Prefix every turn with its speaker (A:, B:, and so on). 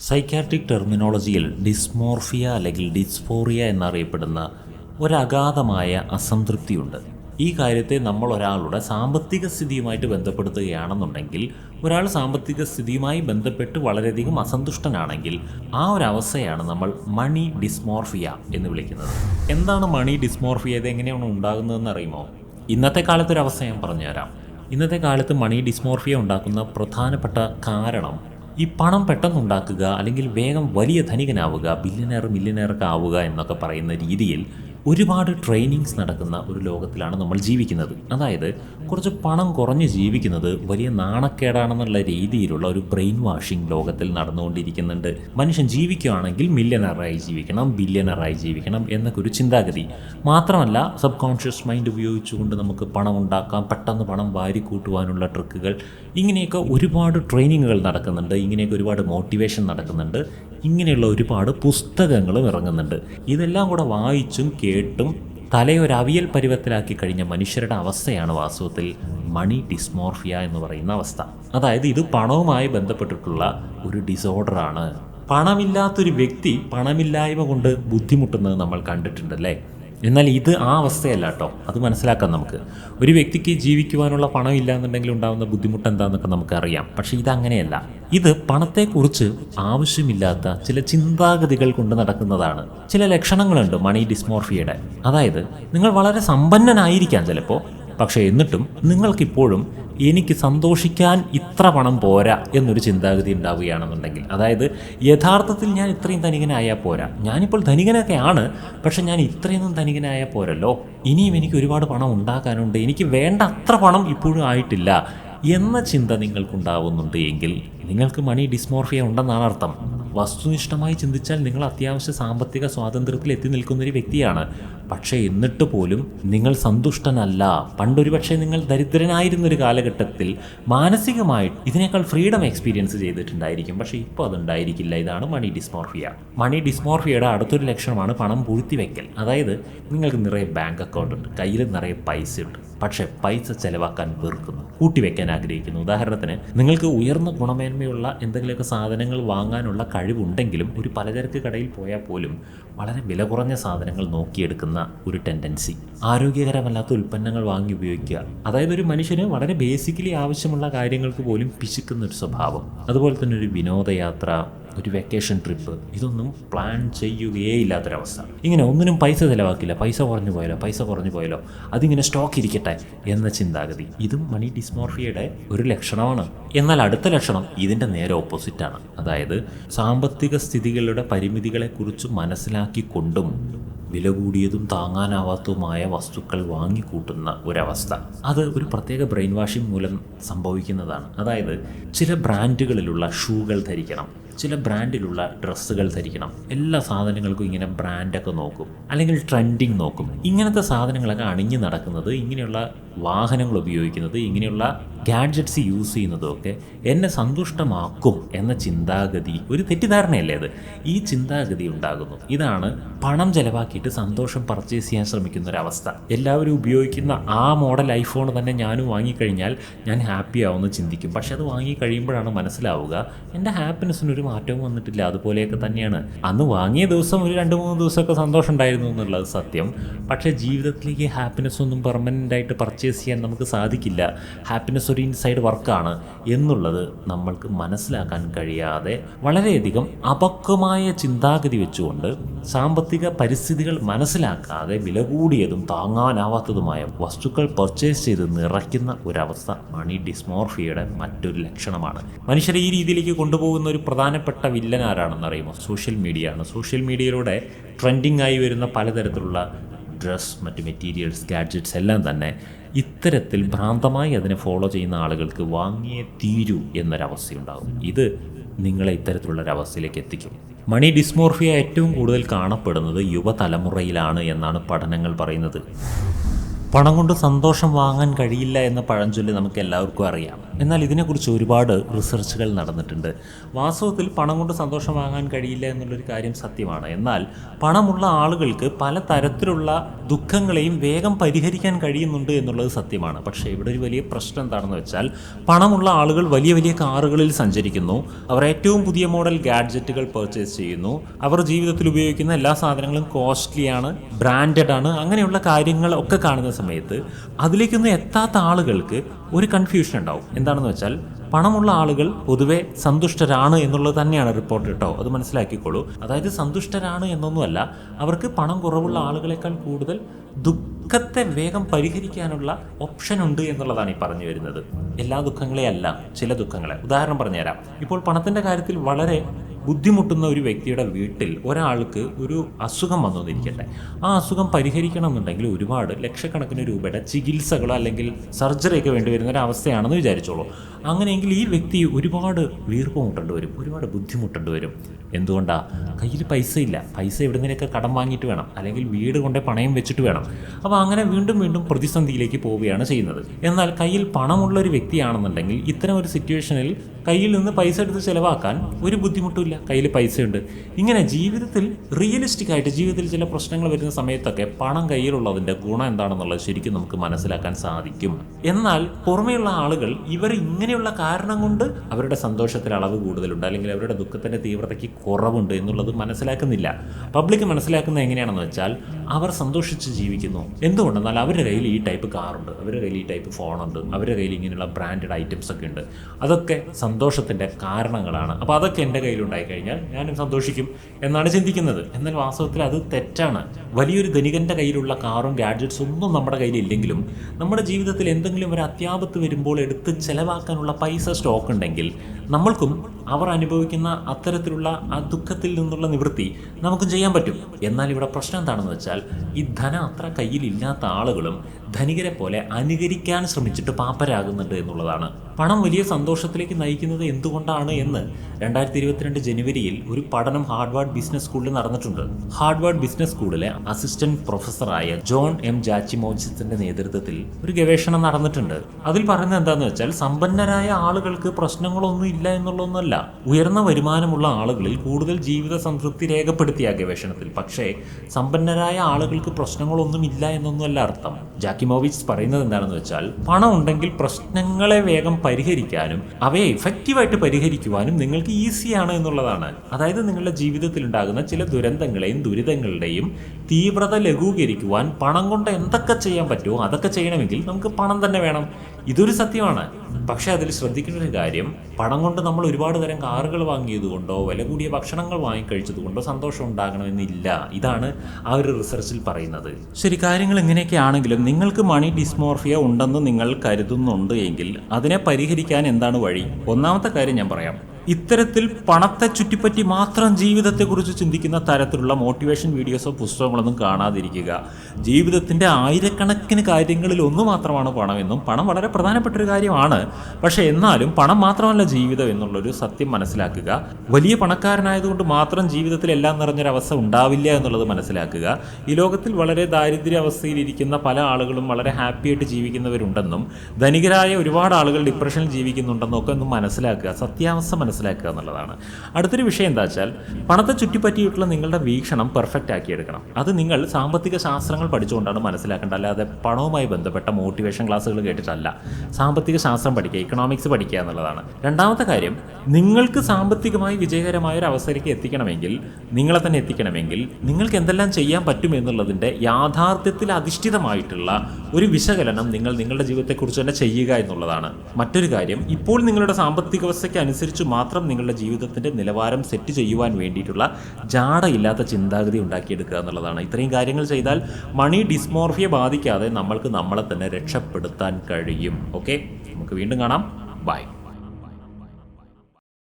A: Psychiatric ടെർമിനോളജിയിൽ dysmorphia അല്ലെങ്കിൽ dysphoria എന്നറിയപ്പെടുന്ന ഒരഗാധമായ അസംതൃപ്തിയുണ്ട്. ഈ കാര്യത്തെ നമ്മൾ ഒരാളുടെ സാമ്പത്തിക സ്ഥിതിയുമായിട്ട് ബന്ധപ്പെടുത്തുകയാണെന്നുണ്ടെങ്കിൽ ഒരാൾ സാമ്പത്തിക സ്ഥിതിയുമായി ബന്ധപ്പെട്ട് വളരെയധികം അസന്തുഷ്ടനാണെങ്കിൽ ആ ഒരു അവസ്ഥയാണ് നമ്മൾ മണി ഡിസ്മോർഫിയ എന്ന് വിളിക്കുന്നത്. എന്താണ് മണി ഡിസ്മോർഫിയ? ഇത് എങ്ങനെയാണ് ഉണ്ടാകുന്നതെന്ന് അറിയുമോ? ഇന്നത്തെ കാലത്തൊരവസ്ഥ ഞാൻ പറഞ്ഞുതരാം. ഇന്നത്തെ കാലത്ത് മണി ഡിസ്മോർഫിയ ഉണ്ടാക്കുന്ന പ്രധാനപ്പെട്ട കാരണം ഈ പണം പെട്ടെന്ന് ഉണ്ടാക്കുക അല്ലെങ്കിൽ വേഗം വലിയ ധനികനാവുക ബില്യനയർ മില്യനയർക്ക് ആവുക എന്നൊക്കെ പറയുന്ന രീതിയിൽ ഒരുപാട് ട്രെയിനിങ്സ് നടക്കുന്ന ഒരു ലോകത്തിലാണ് നമ്മൾ ജീവിക്കുന്നത്. അതായത് കുറച്ച് പണം കുറഞ്ഞ് ജീവിക്കുന്നത് വലിയ നാണക്കേടാണെന്നുള്ള രീതിയിലുള്ള ഒരു ബ്രെയിൻ വാഷിംഗ് ലോകത്തിൽ നടന്നുകൊണ്ടിരിക്കുന്നുണ്ട്. മനുഷ്യൻ ജീവിക്കുകയാണെങ്കിൽ മില്യനറായി ജീവിക്കണം ബില്യനറായി ജീവിക്കണം എന്നൊക്കെ ഒരു ചിന്താഗതി. മാത്രമല്ല സബ് കോൺഷ്യസ് മൈൻഡ് ഉപയോഗിച്ചുകൊണ്ട് നമുക്ക് പണം ഉണ്ടാക്കാം പെട്ടെന്ന് പണം വാരി കൂട്ടുവാനുള്ള ട്രിക്കുകൾ ഇങ്ങനെയൊക്കെ ഒരുപാട് ട്രെയിനിങ്ങുകൾ നടക്കുന്നുണ്ട് ഇങ്ങനെയൊക്കെ ഒരുപാട് മോട്ടിവേഷൻ നടക്കുന്നുണ്ട് ഇങ്ങനെയുള്ള ഒരുപാട് പുസ്തകങ്ങളും ഇറങ്ങുന്നുണ്ട്. ഇതെല്ലാം കൂടെ വായിച്ചും കേട്ടും തലയൊരവിയൽ പരുവത്തിലാക്കി കഴിഞ്ഞ മനുഷ്യരുടെ അവസ്ഥയാണ് വാസ്തവത്തിൽ മണി ഡിസ്മോർഫിയ എന്ന് പറയുന്ന അവസ്ഥ. അതായത് ഇത് പണവുമായി ബന്ധപ്പെട്ടിട്ടുള്ള ഒരു ഡിസോർഡറാണ്. പണമില്ലാത്തൊരു വ്യക്തി പണമില്ലായ്മ കൊണ്ട് ബുദ്ധിമുട്ടുന്നത് നമ്മൾ കണ്ടിട്ടുണ്ടല്ലേ? എന്നാൽ ഇത് ആ അവസ്ഥയല്ല കേട്ടോ. അത് മനസ്സിലാക്കാം നമുക്ക്. ഒരു വ്യക്തിക്ക് ജീവിക്കുവാനുള്ള പണം ഇല്ല എന്നുണ്ടെങ്കിൽ ഉണ്ടാകുന്ന ബുദ്ധിമുട്ട് എന്താണെന്നൊക്കെ നമുക്കറിയാം. പക്ഷേ ഇതങ്ങനെയല്ല. ഇത് പണത്തെക്കുറിച്ച് ആവശ്യമില്ലാത്ത ചില ചിന്താഗതികൾ കൊണ്ട് നടക്കുന്നതാണ്. ചില ലക്ഷണങ്ങളുണ്ട് മണി ഡിസ്മോർഫിയയുടെ അതായത് നിങ്ങൾ വളരെ സമ്പന്നനായിരിക്കാം ചിലപ്പോൾ. പക്ഷേ എന്നിട്ടും നിങ്ങൾക്കിപ്പോഴും എനിക്ക് സന്തോഷിക്കാൻ ഇത്ര പണം പോരാ എന്നൊരു ചിന്താഗതി ഉണ്ടാവുകയാണെന്നുണ്ടെങ്കിൽ. അതായത് യഥാർത്ഥത്തിൽ ഞാൻ ഇത്രയും ധനികനായാൽ പോരാ. ഞാനിപ്പോൾ ധനികനൊക്കെ ആണ് പക്ഷെ ഞാൻ ഇത്രയൊന്നും ധനികനായാൽ പോരല്ലോ. ഇനിയും എനിക്ക് ഒരുപാട് പണം ഉണ്ടാക്കാനുണ്ട്. എനിക്ക് വേണ്ട അത്ര പണം ഇപ്പോഴും ആയിട്ടില്ല എന്ന ചിന്ത നിങ്ങൾക്കുണ്ടാവുന്നുണ്ട് എങ്കിൽ നിങ്ങൾക്ക് മണി ഡിസ്മോർഫിയ ഉണ്ടെന്നാണ് അർത്ഥം. വസ്തുനിഷ്ഠമായി ചിന്തിച്ചാൽ നിങ്ങൾ അത്യാവശ്യ സാമ്പത്തിക സ്വാതന്ത്ര്യത്തിൽ എത്തി നിൽക്കുന്ന ഒരു വ്യക്തിയാണ്. പക്ഷേ എന്നിട്ട് പോലും നിങ്ങൾ സന്തുഷ്ടനല്ല. പണ്ടൊരു പക്ഷേ നിങ്ങൾ ദരിദ്രനായിരുന്നൊരു കാലഘട്ടത്തിൽ മാനസികമായിട്ട് ഇതിനേക്കാൾ ഫ്രീഡം എക്സ്പീരിയൻസ് ചെയ്തിട്ടുണ്ടായിരിക്കും. പക്ഷേ ഇപ്പോൾ അതുണ്ടായിരിക്കില്ല. ഇതാണ് മണി ഡിസ്മോർഫിയ. മണി ഡിസ്മോർഫിയയുടെ അടുത്തൊരു ലക്ഷണമാണ് പണം പൂഴ്ത്തി വെക്കൽ അതായത് നിങ്ങൾക്ക് നിറയെ ബാങ്ക് അക്കൗണ്ട് ഉണ്ട്. കയ്യിൽ നിറയെ പൈസ ഉണ്ട്. പക്ഷേ പൈസ ചെലവാക്കാൻ വെറുക്കുന്നു. കൂട്ടി കൂട്ടിവെക്കാൻ ആഗ്രഹിക്കുന്നു. ഉദാഹരണത്തിന് നിങ്ങൾക്ക് ഉയർന്ന ഗുണമേന്മയുള്ള എന്തെങ്കിലുമൊക്കെ സാധനങ്ങൾ വാങ്ങാനുള്ള കഴിവുണ്ടെങ്കിലും ഒരു പലചരക്ക് കടയിൽ പോയാൽ പോലും വളരെ വില കുറഞ്ഞ സാധനങ്ങൾ നോക്കിയെടുക്കുന്ന ഒരു ടെൻഡൻസി ആരോഗ്യകരമല്ലാത്ത ഉൽപ്പന്നങ്ങൾ വാങ്ങി ഉപയോഗിക്കുക. അതായത് ഒരു മനുഷ്യന് വളരെ ബേസിക്കലി ആവശ്യമുള്ള കാര്യങ്ങൾക്ക് പോലും പിശുക്കുന്ന ഒരു സ്വഭാവം. അതുപോലെ തന്നെ ഒരു വിനോദയാത്ര ഒരു വെക്കേഷൻ ട്രിപ്പ് ഇതൊന്നും പ്ലാൻ ചെയ്യുകയേ ഇല്ലാത്തൊരവസ്ഥ ഇങ്ങനെ ഒന്നിനും പൈസ ചിലവാക്കില്ല. പൈസ കുറഞ്ഞു പോയാലോ? പൈസ കുറഞ്ഞു പോയാലോ? അതിങ്ങനെ സ്റ്റോക്ക് ഇരിക്കട്ടെ എന്ന ചിന്താഗതി. ഇതും മണി ഡിസ്മോർഫിയയുടെ ഒരു ലക്ഷണമാണ്. എന്നാൽ അടുത്ത ലക്ഷണം ഇതിന്റെ നേരെ ഓപ്പോസിറ്റാണ് അതായത് സാമ്പത്തിക സ്ഥിതികളുടെ പരിമിതികളെക്കുറിച്ച് മനസ്സിലാക്കിക്കൊണ്ടും വില കൂടിയതും താങ്ങാനാവാത്തതുമായ വസ്തുക്കൾ വാങ്ങിക്കൂട്ടുന്ന ഒരവസ്ഥ. അത് ഒരു പ്രത്യേക ബ്രെയിൻ വാഷിംഗ് മൂലം സംഭവിക്കുന്നതാണ്. അതായത് ചില ബ്രാൻഡുകളിലുള്ള ഷൂകൾ ധരിക്കണം. ചില ബ്രാൻഡിലുള്ള ഡ്രസ്സുകൾ ധരിക്കണം. എല്ലാ സാധനങ്ങൾക്കും ഇങ്ങനെ ബ്രാൻഡൊക്കെ നോക്കും. അല്ലെങ്കിൽ ട്രെൻഡിങ് നോക്കും. ഇങ്ങനത്തെ സാധനങ്ങളൊക്കെ അണിഞ്ഞു നടക്കുന്നത് ഇങ്ങനെയുള്ള വാഹനങ്ങൾ ഉപയോഗിക്കുന്നത് ഇങ്ങനെയുള്ള ഗാഡ്ജറ്റ്സ് യൂസ് ചെയ്യുന്നതും ഒക്കെ എന്നെ സന്തുഷ്ടമാക്കും എന്ന ചിന്താഗതി ഒരു തെറ്റിദ്ധാരണയല്ലേ അത്? ഈ ചിന്താഗതി ഉണ്ടാകുന്നു. ഇതാണ് പണം ചിലവാക്കിയിട്ട് സന്തോഷം പർച്ചേസ് ചെയ്യാൻ ശ്രമിക്കുന്ന ഒരവസ്ഥ എല്ലാവരും ഉപയോഗിക്കുന്ന ആ മോഡൽ ഐഫോൺ തന്നെ ഞാനും വാങ്ങിക്കഴിഞ്ഞാൽ ഞാൻ ഹാപ്പി ആവുമെന്ന് ചിന്തിക്കും. പക്ഷെ അത് വാങ്ങിക്കഴിയുമ്പോഴാണ് മനസ്സിലാവുക എന്റെ ഹാപ്പിനെസ്സിന് ഒരു മാറ്റവും വന്നിട്ടില്ല. അതുപോലെയൊക്കെ തന്നെയാണ്. അന്ന് വാങ്ങിയ ദിവസം ഒരു രണ്ട് മൂന്ന് ദിവസമൊക്കെ സന്തോഷം ഉണ്ടായിരുന്നു എന്നുള്ളത് സത്യം. പക്ഷേ ജീവിതത്തിലേക്ക് ഹാപ്പിനെസ് ഒന്നും പെർമനന്റ് ആയിട്ട് പർച്ചേസ് ചെയ്യാൻ നമുക്ക് സാധിക്കില്ല. ഹാപ്പിനെസ് ഒരു ഇൻസൈഡ് വർക്കാണ് എന്നുള്ളത് നമ്മൾക്ക് മനസ്സിലാക്കാൻ കഴിയാതെ വളരെയധികം അപക്വമായ ചിന്താഗതി വെച്ചുകൊണ്ട് സാമ്പത്തിക പരിസ്ഥിതികൾ മനസ്സിലാക്കാതെ വില കൂടിയതും താങ്ങാനാവാത്തതുമായ വസ്തുക്കൾ പർച്ചേസ് ചെയ്ത് നിറയ്ക്കുന്ന ഒരവസ്ഥ മണി ഡിസ്മോർഫിയയുടെ മറ്റൊരു ലക്ഷണമാണ്. മനുഷ്യരെ ഈ രീതിയിലേക്ക് കൊണ്ടുപോകുന്ന ഒരു പ്രധാനപ്പെട്ട വില്ലൻ ആരാണെന്ന് അറിയുമോ? സോഷ്യൽ മീഡിയ ആണ് സോഷ്യൽ മീഡിയയിലൂടെ ട്രെൻഡിങ് ആയി വരുന്ന പലതരത്തിലുള്ള ഡ്രസ് മറ്റ് മെറ്റീരിയൽസ് ഗാഡ്ജറ്റ്സ് എല്ലാം തന്നെ ഇത്തരത്തിൽ ഭ്രാന്തമായി അതിനെ ഫോളോ ചെയ്യുന്ന ആളുകൾക്ക് വാങ്ങിയേ തീരൂ എന്നൊരവസ്ഥയുണ്ടാകും. ഇത് നിങ്ങളെ ഇത്തരത്തിലുള്ളൊരവസ്ഥയിലേക്ക് എത്തിക്കും. മണി ഡിസ്മോർഫിയ ഏറ്റവും കൂടുതൽ കാണപ്പെടുന്നത് യുവതലമുറയിലാണ് എന്നാണ് പഠനങ്ങൾ പറയുന്നത്. പണം കൊണ്ട് സന്തോഷം വാങ്ങാൻ കഴിയില്ല എന്ന പഴഞ്ചൊല്ലി നമുക്ക് എല്ലാവർക്കും അറിയാം. എന്നാൽ ഇതിനെക്കുറിച്ച് ഒരുപാട് റിസർച്ചുകൾ നടന്നിട്ടുണ്ട്. വാസ്തവത്തിൽ പണം കൊണ്ട് സന്തോഷം വാങ്ങാൻ കഴിയില്ല എന്നുള്ളൊരു കാര്യം സത്യമാണ്. എന്നാൽ പണമുള്ള ആളുകൾക്ക് പല തരത്തിലുള്ള ദുഃഖങ്ങളെയും വേഗം പരിഹരിക്കാൻ കഴിയുന്നുണ്ട് എന്നുള്ളത് സത്യമാണ്. പക്ഷേ ഇവിടെ ഒരു വലിയ പ്രശ്നം എന്താണെന്ന് വെച്ചാൽ പണമുള്ള ആളുകൾ വലിയ വലിയ കാറുകളിൽ സഞ്ചരിക്കുന്നു. അവർ ഏറ്റവും പുതിയ മോഡൽ ഗാഡ്ജറ്റുകൾ പർച്ചേസ് ചെയ്യുന്നു. അവർ ജീവിതത്തിൽ ഉപയോഗിക്കുന്ന എല്ലാ സാധനങ്ങളും കോസ്റ്റ്ലിയാണ് ബ്രാൻഡഡ് ആണ് അങ്ങനെയുള്ള കാര്യങ്ങൾ ഒക്കെ കാണുന്ന സമയത്ത് അതിലേക്കൊന്നും എത്താത്ത ആളുകൾക്ക് ഒരു കൺഫ്യൂഷൻ ഉണ്ടാവും. എന്താണെന്ന് വെച്ചാൽ പണമുള്ള ആളുകൾ പൊതുവെ സന്തുഷ്ടരാണ് എന്നുള്ളത് തന്നെയാണ് റിപ്പോർട്ട് കേട്ടോ അത് മനസ്സിലാക്കിക്കോളൂ. അതായത് സന്തുഷ്ടരാണ് എന്നൊന്നുമല്ല അവർക്ക് പണം കുറവുള്ള ആളുകളെക്കാൾ കൂടുതൽ ദുഃഖത്തെ വേഗം പരിഹരിക്കാനുള്ള ഓപ്ഷൻ ഉണ്ട് എന്നുള്ളതാണ് ഈ പറഞ്ഞു വരുന്നത്. എല്ലാ ദുഃഖങ്ങളെയല്ല ചില ദുഃഖങ്ങളെ. ഉദാഹരണം പറഞ്ഞുതരാം. ഇപ്പോൾ പണത്തിന്റെ കാര്യത്തിൽ വളരെ ബുദ്ധിമുട്ടുന്ന ഒരു വ്യക്തിയുടെ വീട്ടിൽ ഒരാൾക്ക് ഒരു അസുഖം വന്നുകൊണ്ടിരിക്കട്ടെ ആ അസുഖം പരിഹരിക്കണം എന്നുണ്ടെങ്കിൽ ഒരുപാട് ലക്ഷക്കണക്കിന് രൂപയുടെ ചികിത്സകളോ അല്ലെങ്കിൽ സർജറിയൊക്കെ വേണ്ടി വരുന്ന ഒരു അവസ്ഥയാണെന്ന് വിചാരിച്ചോളൂ. അങ്ങനെയെങ്കിൽ ഈ വ്യക്തി ഒരുപാട് വീർപ്പുമുട്ടേണ്ടി വരും ഒരുപാട് ബുദ്ധിമുട്ടേണ്ടി വരും. എന്തുകൊണ്ടാണ് കയ്യിൽ പൈസ ഇല്ല. പൈസ എവിടുന്നതിനൊക്കെ കടം വാങ്ങിയിട്ട് വേണം. അല്ലെങ്കിൽ വീട് കൊണ്ടേ പണയം വെച്ചിട്ട് വേണം. അപ്പോൾ അങ്ങനെ വീണ്ടും വീണ്ടും പ്രതിസന്ധിയിലേക്ക് പോവുകയാണ് ചെയ്യുന്നത്. എന്നാൽ കയ്യിൽ പണമുള്ള ഒരു വ്യക്തിയാണെന്നുണ്ടെങ്കിൽ ഇത്തരം ഒരു സിറ്റുവേഷനിൽ കയ്യിൽ നിന്ന് പൈസ എടുത്ത് ചിലവാക്കാൻ ഒരു ബുദ്ധിമുട്ടുമില്ല. കയ്യിൽ പൈസയുണ്ട്. ഇങ്ങനെ ജീവിതത്തിൽ റിയലിസ്റ്റിക് ആയിട്ട് ജീവിതത്തിൽ ചില പ്രശ്നങ്ങൾ വരുന്ന സമയത്തൊക്കെ പണം കയ്യിലുള്ളതിന്റെ ഗുണം എന്താണെന്നുള്ളത് ശരിക്കും നമുക്ക് മനസ്സിലാക്കാൻ സാധിക്കും. എന്നാൽ പുറമെയുള്ള ആളുകൾ ഇവർ ഇങ്ങനെയുള്ള കാരണം കൊണ്ട് അവരുടെ സന്തോഷത്തിൽ അളവ് കൂടുതലുണ്ട്. അല്ലെങ്കിൽ അവരുടെ ദുഃഖത്തിന്റെ തീവ്രതയ്ക്ക് കുറവുണ്ട് എന്നുള്ളത് മനസ്സിലാക്കുന്നില്ല. പബ്ലിക് മനസ്സിലാക്കുന്നത് എങ്ങനെയാണെന്ന് വെച്ചാൽ അവർ സന്തോഷിച്ച് ജീവിക്കുന്നു. എന്തുകൊണ്ടെന്നാൽ അവരുടെ കയ്യിൽ ഈ ടൈപ്പ് കാറുണ്ട് അവരുടെ കയ്യിൽ ഈ ടൈപ്പ് ഫോണുണ്ട് അവരുടെ കയ്യിൽ ഇങ്ങനെയുള്ള ബ്രാൻഡഡ് ഐറ്റംസ് ഒക്കെ ഉണ്ട്. അതൊക്കെ സന്തോഷത്തിന്റെ കാരണങ്ങളാണ്. അപ്പോൾ അതൊക്കെ എന്റെ കയ്യിലുണ്ടായി കഴിഞ്ഞാൽ ഞാനും സന്തോഷിക്കും എന്നാണ് ചിന്തിക്കുന്നത്. എന്നാൽ വാസ്തവത്തിൽ അത് തെറ്റാണ്. വലിയൊരു ധനികന്റെ കയ്യിലുള്ള കാറും ഗാഡ്ജറ്റ്സും ഒന്നും നമ്മുടെ കയ്യിലില്ലെങ്കിലും നമ്മുടെ ജീവിതത്തിൽ എന്തെങ്കിലും ഒരു അത്യാപത്ത് വരുമ്പോൾ എടുത്ത് ചിലവാക്കാനുള്ള പൈസ സ്റ്റോക്ക് ഉണ്ടെങ്കിൽ നമ്മൾക്കും അവർ അനുഭവിക്കുന്ന അത്തരത്തിലുള്ള ആ ദുഃഖത്തിൽ നിന്നുള്ള നിവൃത്തി നമുക്കും ചെയ്യാൻ പറ്റും. എന്നാൽ ഇവിടെ പ്രശ്നം എന്താണെന്ന് വെച്ചാൽ ഈ ധനം അത്ര കയ്യിലില്ലാത്ത ആളുകളും ധനികരെ പോലെ അനുകരിക്കാൻ ശ്രമിച്ചിട്ട് പാപ്പരാകുന്നുണ്ട് എന്നുള്ളതാണ്. പണം വലിയ സന്തോഷത്തിലേക്ക് നയിക്കുന്നത് എന്തുകൊണ്ടാണ് എന്ന് രണ്ടായിരത്തി ഇരുപത്തിരണ്ട് ജനുവരിയിൽ ഒരു പഠനം ഹാർഡ്വാർഡ് ബിസിനസ് സ്കൂളിൽ നടന്നിട്ടുണ്ട്. ഹാർഡ്വാർഡ് ബിസിനസ് സ്കൂളിലെ അസിസ്റ്റന്റ് പ്രൊഫസറായ ജോൺ എം ജാച്ചിമോസിന്റെ നേതൃത്വത്തിൽ ഒരു ഗവേഷണം നടന്നിട്ടുണ്ട്. അതിൽ പറയുന്നത് എന്താണെന്ന് വെച്ചാൽ സമ്പന്നരായ ആളുകൾക്ക് പ്രശ്നങ്ങളൊന്നും ഇല്ല എന്നുള്ളതൊന്നുമല്ല. ഉയർന്ന വരുമാനമുള്ള ആളുകളിൽ കൂടുതൽ ജീവിത സംതൃപ്തി രേഖപ്പെടുത്തിയ ഗവേഷണത്തിൽ പക്ഷേ സമ്പന്നരായ ആളുകൾക്ക് പ്രശ്നങ്ങളൊന്നും ഇല്ല എന്നൊന്നുമല്ല അർത്ഥം. ജാക്കിമോവിച്ച് പറയുന്നത് എന്താണെന്ന് വെച്ചാൽ പണം ഉണ്ടെങ്കിൽ പ്രശ്നങ്ങളെ വേഗം പരിഹരിക്കാനും അവയെ ഇഫക്റ്റീവായിട്ട് പരിഹരിക്കുവാനും നിങ്ങൾക്ക് ഈസിയാണ് എന്നുള്ളതാണ്. അതായത് നിങ്ങളുടെ ജീവിതത്തിൽ ഉണ്ടാകുന്ന ചില ദുരന്തങ്ങളെയും ദുരിതങ്ങളുടെയും തീവ്രത ലഘൂകരിക്കുവാൻ പണം കൊണ്ട് എന്തൊക്കെ ചെയ്യാൻ പറ്റുമോ അതൊക്കെ ചെയ്യണമെങ്കിൽ നമുക്ക് പണം തന്നെ വേണം. ഇതൊരു സത്യമാണ്. പക്ഷെ അതിൽ ശ്രദ്ധിക്കേണ്ട ഒരു കാര്യം പണം കൊണ്ട് നമ്മൾ ഒരുപാട് തരം കാറുകൾ വാങ്ങിയത് കൊണ്ടോ വില കൂടിയ ഭക്ഷണങ്ങൾ വാങ്ങിക്കഴിച്ചത് കൊണ്ടോ സന്തോഷം ഉണ്ടാകണമെന്നില്ല. ഇതാണ് ആ ഒരു റിസർച്ചിൽ പറയുന്നത്. ശരി കാര്യങ്ങൾ ഇങ്ങനെയൊക്കെ ആണെങ്കിലും നിങ്ങൾക്ക് മണി ഡിസ്മോർഫിയ ഉണ്ടെന്ന് നിങ്ങൾ കരുതുന്നുണ്ട് എങ്കിൽ അതിനെ പരിഹരിക്കാൻ എന്താണ് വഴി? ഒന്നാമത്തെ കാര്യം ഞാൻ പറയാം. ഇത്തരത്തിൽ പണത്തെ ചുറ്റിപ്പറ്റി മാത്രം ജീവിതത്തെക്കുറിച്ച് ചിന്തിക്കുന്ന തരത്തിലുള്ള മോട്ടിവേഷൻ വീഡിയോസോ പുസ്തകങ്ങളൊന്നും കാണാതിരിക്കുക. ജീവിതത്തിന്റെ ആയിരക്കണക്കിന് കാര്യങ്ങളിൽ ഒന്ന് മാത്രമാണ് പണമെന്നും പണം വളരെ പ്രധാനപ്പെട്ട ഒരു കാര്യമാണ്. പക്ഷേ എന്നാലും പണം മാത്രമല്ല ജീവിതം എന്നുള്ളൊരു സത്യം മനസ്സിലാക്കുക. വലിയ പണക്കാരനായതുകൊണ്ട് മാത്രം ജീവിതത്തിൽ എല്ലാം നിറഞ്ഞൊരവസ്ഥ ഉണ്ടാവില്ല എന്നുള്ളത് മനസ്സിലാക്കുക. ഈ ലോകത്തിൽ വളരെ ദാരിദ്ര്യ അവസ്ഥയിലിരിക്കുന്ന പല ആളുകളും വളരെ ഹാപ്പി ആയിട്ട് ജീവിക്കുന്നവരുണ്ടെന്നും ധനികരായ ഒരുപാട് ആളുകൾ ഡിപ്രഷനിൽ ജീവിക്കുന്നുണ്ടെന്നും ഒന്ന് മനസ്സിലാക്കുക. സത്യാവസ്ഥ മനസ്സിലാക്കുക. എന്നുള്ളതാണ്. അടുത്തൊരു വിഷയം എന്താ വെച്ചാൽ പണത്തെ ചുറ്റിപ്പറ്റിയിട്ടുള്ള നിങ്ങളുടെ വീക്ഷണം പെർഫെക്റ്റ് ആക്കിയെടുക്കണം. അത് നിങ്ങൾ സാമ്പത്തിക ശാസ്ത്രങ്ങൾ പഠിച്ചുകൊണ്ടാണ് മനസ്സിലാക്കേണ്ടത്. അല്ലാതെ പണവുമായി ബന്ധപ്പെട്ട മോട്ടിവേഷൻ ക്ലാസ്സുകൾ കേട്ടിട്ടല്ല. സാമ്പത്തിക ശാസ്ത്രം പഠിക്കുക ഇക്കണോമിക്സ് പഠിക്കുക എന്നുള്ളതാണ്. രണ്ടാമത്തെ കാര്യം നിങ്ങൾക്ക് സാമ്പത്തികമായി വിജയകരമായ ഒരു അവസരയ്ക്ക് എത്തിക്കണമെങ്കിൽ നിങ്ങളെ തന്നെ എത്തിക്കണമെങ്കിൽ നിങ്ങൾക്ക് എന്തെല്ലാം ചെയ്യാൻ പറ്റും എന്നുള്ളതിന്റെ യാഥാർത്ഥ്യത്തിൽ അധിഷ്ഠിതമായിട്ടുള്ള ഒരു വിശകലനം നിങ്ങൾ നിങ്ങളുടെ ജീവിതത്തെക്കുറിച്ച് തന്നെ ചെയ്യുക എന്നുള്ളതാണ്. മറ്റൊരു കാര്യം ഇപ്പോൾ നിങ്ങളുടെ സാമ്പത്തിക അവസ്ഥയ്ക്ക് അനുസരിച്ച് മാത്രം നിങ്ങളുടെ ജീവിതത്തിന്റെ നിലവാരം സെറ്റ് ചെയ്യുവാൻ വേണ്ടിയിട്ടുള്ള ജാടയില്ലാത്ത ചിന്താഗതി ഉണ്ടാക്കിയെടുക്കുക എന്നുള്ളതാണ്. ഇത്രയും കാര്യങ്ങൾ ചെയ്താൽ മണി ഡിസ്മോർഫിയെ ബാധിക്കാതെ നമ്മൾക്ക് നമ്മളെ തന്നെ രക്ഷപ്പെടുത്താൻ കഴിയും. ഓക്കെ നമുക്ക് വീണ്ടും കാണാം. ബൈ